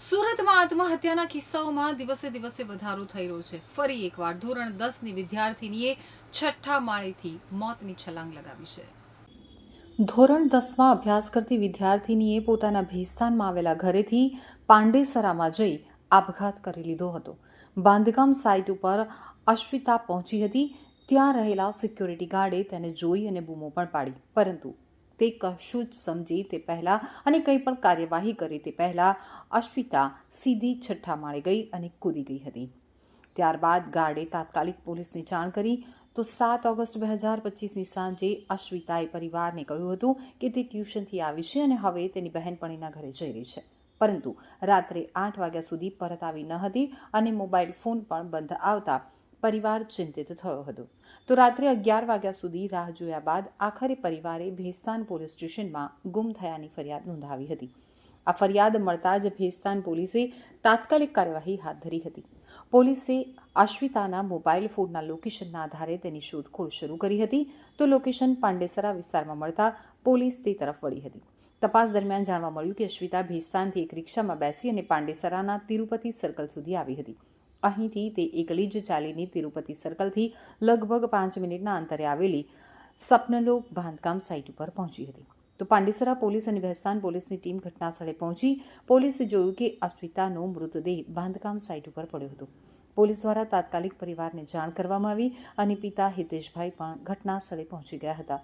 સુરતમાં આત્મહત્યાના કિસ્સાઓમાં દિવસે દિવસે વધારો થઈ રહ્યો છે. ફરી એકવાર ધોરણ દસની વિદ્યાર્થીનીએ છઠ્ઠા માળેથી મોતની છલાંગ લગાવી છે. ધોરણ દસમાં અભ્યાસ કરતી વિદ્યાર્થીનીએ પોતાના ભેસ્તાનમાં આવેલા ઘરેથી પાંડેસરામાં જઈ આપઘાત કરી લીધો હતો. બાંધકામ સાઇટ ઉપર અશ્વિતા પહોંચી હતી. ત્યાં રહેલા સિક્યોરિટી ગાર્ડે તેને જોઈ અને બૂમો પણ પાડી. પરંતુ તે કશું જ સમજી તે પહેલાં અને કંઈ પણ કાર્યવાહી કરી તે પહેલાં અશ્વિતા સીધી છઠ્ઠા માળે ગઈ અને કૂદી ગઈ હતી. ત્યારબાદ ગાર્ડે તાત્કાલિક પોલીસને જાણ કરી તો સાત ઓગસ્ટ બે હજાર પચીસની સાંજે અશ્વિતાએ પરિવારને કહ્યું હતું કે તે ટ્યુશનથી આવી છે અને હવે તેની બહેનપણીના ઘરે જઈ રહી છે. પરંતુ રાત્રે આઠ વાગ્યા સુધી પરત આવી ન હતી અને મોબાઈલ ફોન પણ બંધ આવતા પરિવાર ચિંતિત થયો હતો. તો રાત્રે અગિયાર વાગ્યા સુધી રાહ જોયા બાદ આખરે પરિવારે ભેસ્તાન પોલીસ સ્ટેશનમાં ગુમ થયાની ફરિયાદ નોંધાવી હતી. આ ફરિયાદ મળતા જ ભેસ્તાન પોલીસે તાત્કાલિક કાર્યવાહી હાથ ધરી હતી. પોલીસે અશ્વિતાના મોબાઈલ ફોનના લોકેશનના આધારે તેની શોધખોળ શરૂ કરી હતી. તો લોકેશન પાંડેસરા વિસ્તારમાં મળતા પોલીસ તે તરફ વળી હતી. તપાસ દરમિયાન જાણવા મળ્યું કે અશ્વિતા ભેસ્તાનથી એક રિક્ષામાં બેસી અને પાંડેસરાના તિરુપતિ સર્કલ સુધી આવી હતી. અહીંથી તે એકલી જ ચાલીને તિરુપતિ સર્કલથી લગભગ પાંચ મિનિટના અંતરે આવેલી સપનલોક બાંધકામ સાઇટ ઉપર પહોંચી હતી. તો પાંડેસરા પોલીસ અને ભેસ્તાન પોલીસની ટીમ ઘટના સ્થળે પહોંચી. પોલીસે જોયું કે અસ્મિતાનો મૃતદેહ બાંધકામ સાઇટ ઉપર પડ્યો હતો. પોલીસ દ્વારા તાત્કાલિક પરિવારને જાણ કરવામાં આવી અને પિતા હિતેશભાઈ પણ ઘટના સ્થળે પહોંચી ગયા હતા.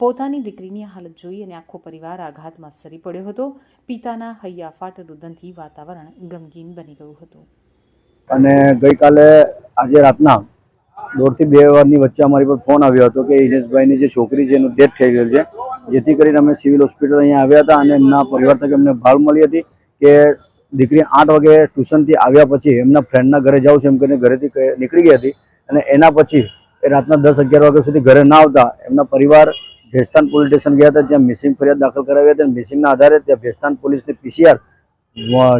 પોતાની દીકરીની હાલત જોઈ અને આખો પરિવાર આઘાતમાં સરી પડ્યો હતો. પિતાના હૈયાફાટ રુદનથી વાતાવરણ ગમગીન બની ગયું હતું. અને ગઈકાલે આજે રાતના દોઢથી બે વારની વચ્ચે અમારી પર ફોન આવ્યો હતો કે ઇનેશભાઈની જે છોકરી છે એનું ડેથ થઈ ગયેલ છે. જેથી કરીને અમે સિવિલ હોસ્પિટલ અહીંયા આવ્યા હતા અને એમના પરિવાર તરફ અમને ભાવ મળી હતી કે દીકરી આઠ વાગે ટ્યુશનથી આવ્યા પછી એમના ફ્રેન્ડના ઘરે જાઉં છે એમ કરીને ઘરેથી નીકળી ગઈ હતી અને એના પછી એ રાતના દસ અગિયાર વાગ્યા સુધી ઘરે ના આવતા એમના પરિવાર ભેસ્તાન પોલીસ સ્ટેશન ગયા હતા, જ્યાં મિસિંગ ફરિયાદ દાખલ કરાવી હતી મિસિંગના આધારે ત્યાં ભેસ્તાન પોલીસની પીસીઆર,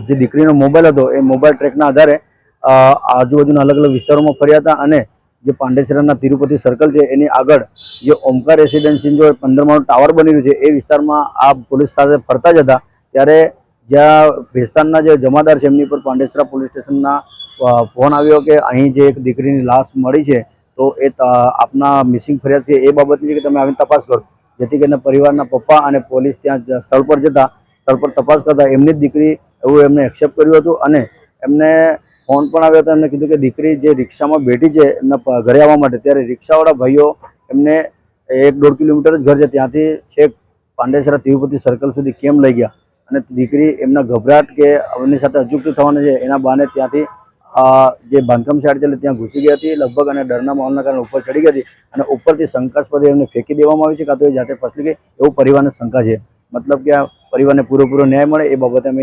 જે દીકરીનો મોબાઈલ હતો, એ મોબાઈલ ટ્રેકના આધારે આજુબાજુના અલગ અલગ વિસ્તારોમાં ફર્યા હતા અને જે પાંડેસરાના તિરુપતિ સર્કલ છે, એની આગળ જે ઓમકાર રેસિડેન્સી જો પંદરમાનો ટાવર બની રહ્યું છે, એ વિસ્તારમાં આ પોલીસ સાથે ફરતા જ હતા. ત્યારે જ્યાં ભેસ્તાનના જે જમાદાર છે, એમની પર પાંડેસરા પોલીસ સ્ટેશનના ફોન આવ્યો કે અહીં જે એક દીકરીની લાશ મળી છે, તો એ આપના મિસિંગ ફરિયાદ છે, એ બાબતની કે તમે આવીને તપાસ કરો. જેથી કરીને પરિવારના પપ્પા અને પોલીસ ત્યાં સ્થળ પર જતા, સ્થળ પર તપાસ કરતા, એમની જ દીકરી એવું એમને એક્સેપ્ટ કર્યું હતું અને એમને ફોન પણ આવ્યો હતો, એમને કીધું કે દીકરી જે રિક્ષામાં બેઠી છે, એમના ઘરે આવવા માટે, ત્યારે રિક્ષાવાળા ભાઈઓ એમને એક દોઢ કિલોમીટર જ ઘર છે, ત્યાંથી છેક પાંડેસરા તિરુપતિ સર્કલ સુધી કેમ લઈ ગયા. અને દીકરી એમના ગભરાટ કે એમની સાથે અચૂકતું થવાનું છે, એના બહાને ત્યાંથી જે બાંધકામ સાઈડ છે ત્યાં ઘૂસી ગઈ હતી, લગભગ અને ડરના માહોલના કારણે ઉપર ચડી ગઈ હતી અને ઉપરથી શંકાસ્પદે એમને ફેંકી દેવામાં આવી છે, કાં તો એ જાતે ફસલી ગઈ, એવું પરિવારને શંકા છે. મતલબ કે આ પરિવારને પૂરેપૂરો ન્યાય મળે, એ બાબતે અમે